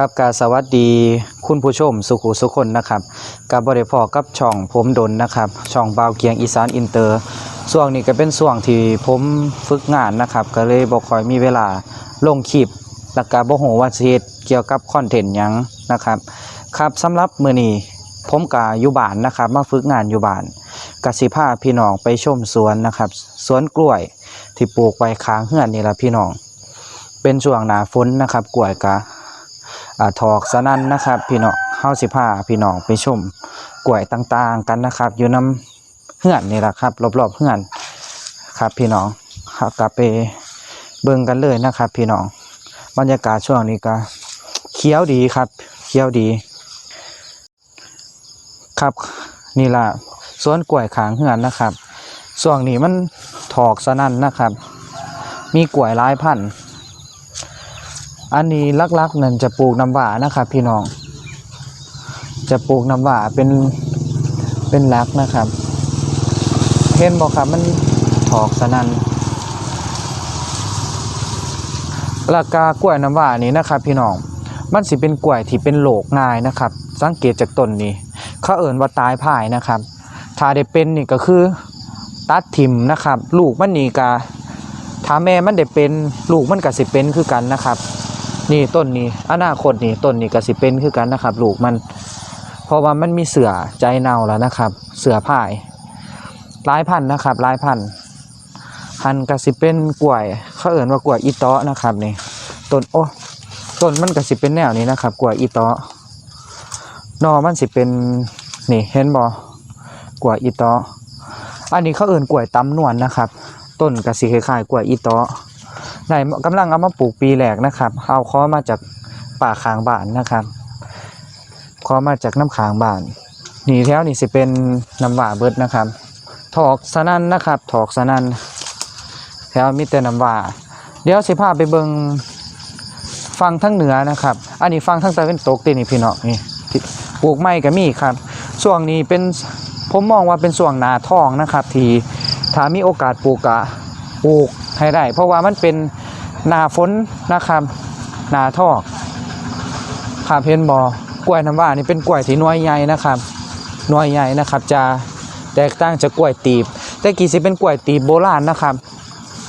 ครับกาสวัสดีคุณผู้ชมสุขุสุคนนะครับกับบริพอกับช่องผมดนนะครับช่องบาวเกียงอีสานอินเตอร์ช่วงนี้ก็เป็นช่วงที่ผมฝึกงานนะครับ ก็เลยบ่ค่อยมีเวลาลงคลิปแล้วก็บ่ฮู้ว่าเฮ็ดเกี่ยวกับคอนเทนต์ยังนะครับครับสำหรับมือนี้ผมก็อยู่บ้านนะครับมาฝึกงานอยู่บ้านกสิพาพี่น้องไปชมสวนนะครับสวนกล้วยที่ปลูกไว้ข้างเฮือนนี่ละพี่น้อง เป็นช่วงหนาฝนนะครับกล้วยกะ ถอกสนั่นนะครับพี่น้องเฮาสิพาพี่น้องไปชมกล้วยต่างๆกันนะครับ อยู่น้ำเฮือนนี่แหละครับ รอบๆเฮือนครับพี่น้องครับกลับไปเบิ่งกันเลยนะครับ พี่น้องบรรยากาศช่วงนี้ก็เขียวดีครับเขียวดี ครับนี่ล่ะสวนกล้วยขางเฮือนนะครับช่วงนี้มันถอกสนั่นนะครับ มีกล้วยหลายพันธุ์ อันนี้ลักๆนั่นจะปลูกน้ำหวานะครับพี่น้อง จะปลูกน้ำหวาเป็นเป็นลักนะครับ เห็นบอกครับมันถอกสนันราคากล้วยน้ำหวานี้นะครับ พี่น้อง มันสิเป็นกล้วยที่เป็นโหลกง่ายนะครับ สังเกตจากต้นนี้ เขาเอิ่นว่าตายพ่ายนะครับ ถ้าได้เป็นนี่ก็คือตัดทิมนะครับ ลูกมันนี่กาถ้าแม่มันได้เป็นลูกมันก็สิเป็นคือกันนะครับ นี่ต้นนี้ อนาคตนี่ต้นนี้ก็สิเป็นคือกันนะครับ ลูกมัน เพราะว่ามันมีเสือใจเน่าแล้วนะครับ เสือพ่ายลายพันธุ์นะครับลายพันธุ์พันธุ์ก็สิเป็นกล้วยเขาเอ่นว่ากล้วยอีตาะนะครับนี่ต้นโอ้ต้นมันก็สิเป็นแนวนี้นะครับกล้วยอีตาะหนอมันสิเป็นนี่เห็นบ่กล้วยอีตาะอันนี้เขาเอ่นกล้วยตำนวลนะครับ ต้นก็สิคล้ายๆกล้วยอีตาะ ได้กำลังเอามาปลูกปีแรกนะครับ เอาข้อมาจากป่าขางบ้านนะครับข้อมาจากน้ำขางบ้านนี่แถวนี่สิเป็นน้ำหวาเบิดนะครับ ถอกสนั่นนะครับ ถอกสนั่นแถวมีแต่น้ำหวาเดี๋ยวสิพาไปเบิงฟังทั้งเหนือนะครับ อันนี้ฟังทั้งตะวันตกตีนี่พี่น้องนี่ปลูกไม้ก็มีครับช่วงนี้เป็นผมมองว่าเป็นช่วงนาทองนะครับ ที่ถ้ามีโอกาสปลูกกะปลูกให้ได้ เพราะว่ามันเป็น หนาฝนนะครับหนาทอกครับเห็นบอกล้วยน้ำว้านี่เป็นกล้วยที่หน้อยใหญ่นะครับหน้อยใหญ่นะครับ จะแตกต่างจากกล้วยตีบ แต่กี่สิเป็นกล้วยตีบโบราณนะครับ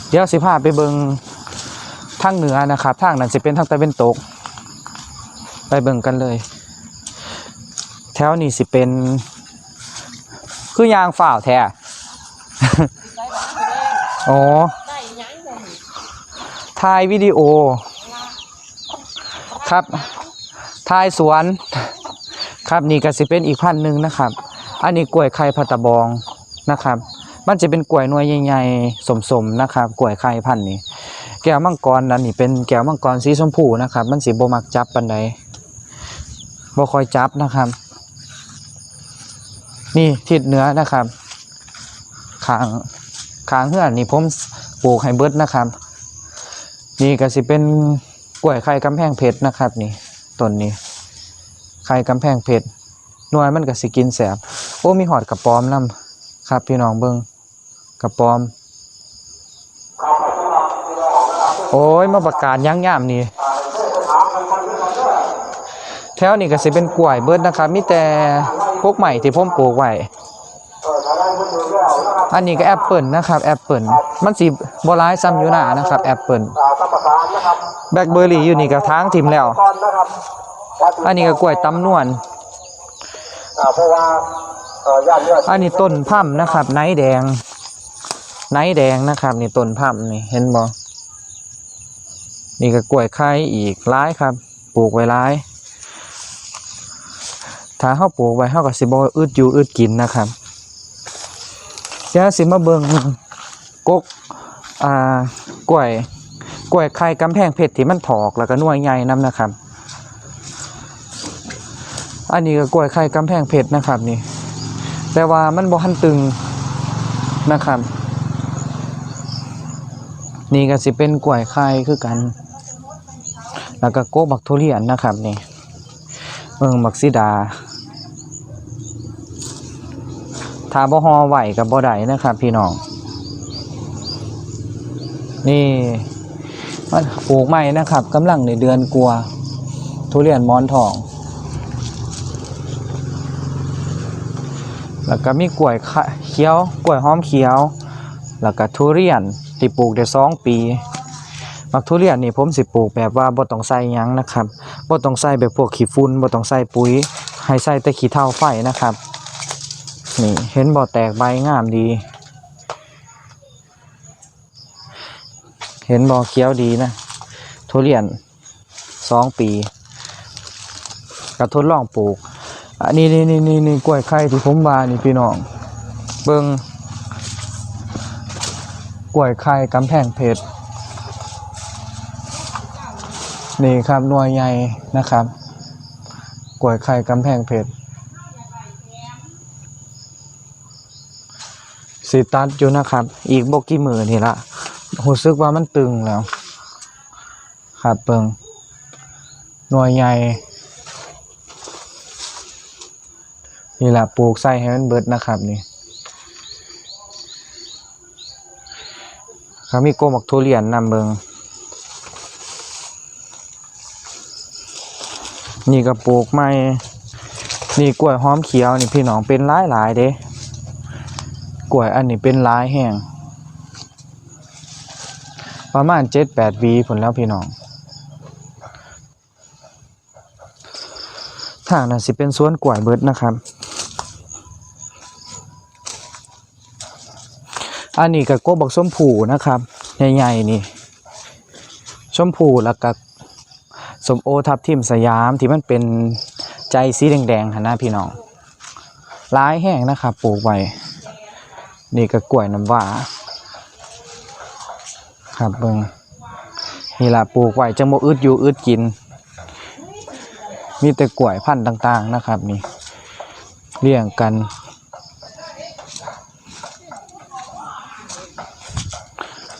เดี๋ยวสิพาไปเบิงทางเหนือนะครับทางนั้นสิเป็นทางตะวันตก ไปเบิงกันเลย แถวนี้สิเป็น คือยางฝ่าวแท้อ๋อได้หยังบ่ ถ่ายวิดีโอ ครับถ่ายสวน ครับนี่ก็สิเป็นอีกพันหนึ่งนะครับ อันนี้กล้วยไข่พัตะบองนะครับ มันจะเป็นกล้วยหน่วยใหญ่ๆสมๆนะครับกล้วยไข่พันนี้ แก้วมังกรนั่นนี่เป็นแก้วมังกรสีชมพูนะครับ มันสีโบมักจับปันใดบ่คอยจับนะครับ นี่ทิศเหนือนะครับขางขางเฮือนนี่ผมปลูกให้เบิดนะครับ นี่ก็สิเป็นกล้วยไข่กำแพงเพชรนะครับนี่ต้นนี้ไข่กำแพงเพชรหน่วยมันก็สิกินแสบโอ้มีหอดกระปอมนํครับ พี่น้องเบิงกระปอม โอ้ยมาประกาศยั้งย่ามนี่แถวนี้ก็สิเป็นกล้วยเบิดนะครับมีแต่พวกใหม่ที่ผมปลูกไว้อันนี้ก็แอปเปิลนะครับแอปเปิลมันสีบร้ายซ้ำอยู่หนานะครับแอปเปิล ท่านประธานนะครับแบล็คเบอร์รี่อยู่นี่ก็ทางทิมแล้วก่อนนะครับอันนี้ก็กล้วยตำนวนอ่าเพราะว่าเอ่อญาติเนี่ยอันนี้ต้นพั่มนะครับ ไนท์แดง ไนท์แดงนะครับ นี่ต้นพั่มนี่เห็นบ่นี่ก็กล้วยไข่อีกร้ายครับ ปลูกไว้ร้าย ถ้าเฮาปลูกไว้เฮาก็สิบ่อึดอยู่อึดกินนะครับเดี๋ยวสิมาเบิ่งกกอ่ากล้วย กล้วยไข่กำแพงเพชรที่มันถอกแล้วก็น่วยใหญ่นํนะครับ อันนี้ก็กล้วยไข่กำแพงเพชรนะครับนี่ แต่ว่ามันบ่ทันตึงนะครับ นี่ก็สิเป็นกล้วยไข่คือกัน แล้วก็โกบักทุเรียนนะครับนี่เบิ่งบักซิดาถ้าบ่ฮอไหวกับบ่ได้นะครับ พี่น้อง นี่ มันปลูกใหม่นะครับกำลังในเดือนกลัว ทุเรียนมอนทอง แล้วก็มีกล้วยเขียวกล้วยหอมเขียว แล้วก็ทุเรียนที่ปลูกได้สองปีมักทุเรียนนี่ผมสิปลูกแบบว่าบ่ต้องใส่ยังนะครับบ่ต้องใส่แบบพวกขี้ฝุ่นบ่ต้องใส่ปุ๋ย ให้ใส่แต่ขี้เถ้าไฟนะครับ นี่เห็นบ่แตกใบงามดี เห็นบ่เขี้ยวดีนะทุเรียนสองปีก็ทดลองปลูก อันนี้นี่นี่นี่นี่กล้วยไข่ที่ผมว่านี่พี่น้อง เบิ่งกล้วยไข่กำแพงเพชรนี่ครับหน่วยใหญ่นะครับกล้วยไข่กำแพงเพชรสิตัดอยู่นะครับ อีกบกกี่มือนี่ละ รู้สึกว่ามันตึงแล้วครับเบิงหน่วยใหญ่นี่แหละปลูกไส้ให้มันเบิดนะครับ นี่เขามีโกมักทุเรียนนำเบิงนี่ก็ปลูกไม้นี่กล้วยหอมเขียวนี่พี่น้องเป็นหลายหลายๆเด้กล้วยอันนี้เป็นหลายแห้ง ประมาณเจ็ดแปดวีผลแล้วพี่น้องทางนั้นสิเป็นสวนกล้วยเบิดนะครับ อันนี้ก็โกบักส้มผูนะครับ ใหญ่ๆนี่ชมพูแล้วก็สมโอทับทิมสยามที่มันเป็นใจสีแดงๆหันหน้าพี่น้องร้ายแห้งนะครับปลูกไว้ นี่ก็กล้วยน้ำว้า ครับเบิงนี่ล่ะปลูกไว้จังบ่อึดอยู่อึดกิน มีแต่กล้วยพันธุ์ต่าง ๆนะครับ นี่เรียงกัน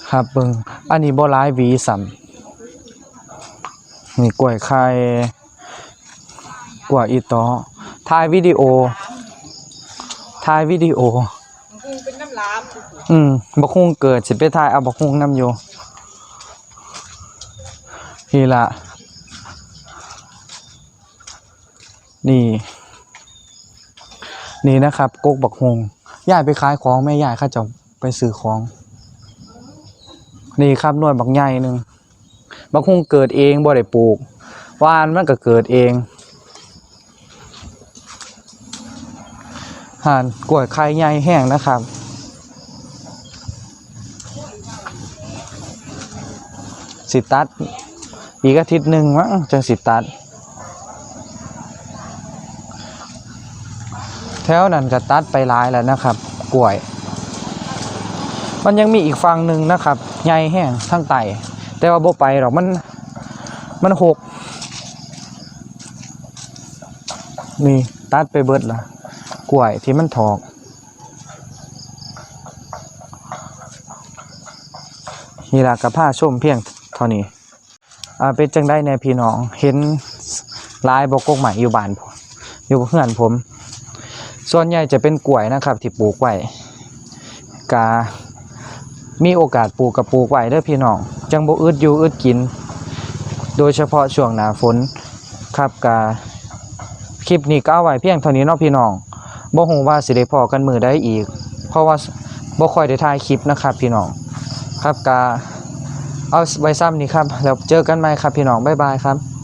ครับเบิงอันนี้บ่ร้ายหวีสัมนี่กล้วยไข่กล้วยอีตอถ่ายวิดีโอถ่ายวิดีโอคงเป็นน้ำลามอืมบักฮุงเกิดสิไปถ่ายเอาบักฮุงนำอยู่ นี่ละ นี่ นี่นะครับกกบักฮงย่ายไปขายของแม่ยายข้าจะไปซื้อของ นี่ครับนวยบักใหญ่หนึ่งบักฮงเกิดเองบ่ได้ปลูกวานมันก็เกิดเองห่านกล้วยไข่ใหญ่แห้งนะครับสิตัด อีกอาทิตย์หนึ่งมั้งจังสิตัด แถวนั้นก็ตัดไปหลายแล้วนะครับ กล้วย มันยังมีอีกฝั่งหนึ่งนะครับใหญ่แห้งทั้งไตแต่ว่าบ่ไปหรอกมันมันหกนี่ตัดไปเบิดละกล้วยที่มันถอกนี่ละกับผ้าชมเพียงเท่านี้ อ่าเป็นจังได้ในพี่น้อง เห็นลายบกกใหม่อยู่บ้านผมอยู่เพื่อนผม ส่วนใหญ่จะเป็นกล้วยนะครับ ที่ปลูกไว้กามีโอกาสปลูกกับปลูกไว้เด้อพี่น้องจังบ่อึดอยู่อึดกิน โดยเฉพาะช่วงหน้าฝนครับกาคลิปนี้ก็เอาไว้เพียงเท่านี้เนาะพี่น้องบ่ฮู้ว่าสิได้พอกันมือได้อีก เพราะว่าบ่ค่อยได้ถ่ายคลิปนะครับ พี่น้องครับกา เอาไว้ซ้ำนี้ครับแล้วเจอกันใหม่ครับพี่น้องบ๊ายบายครับ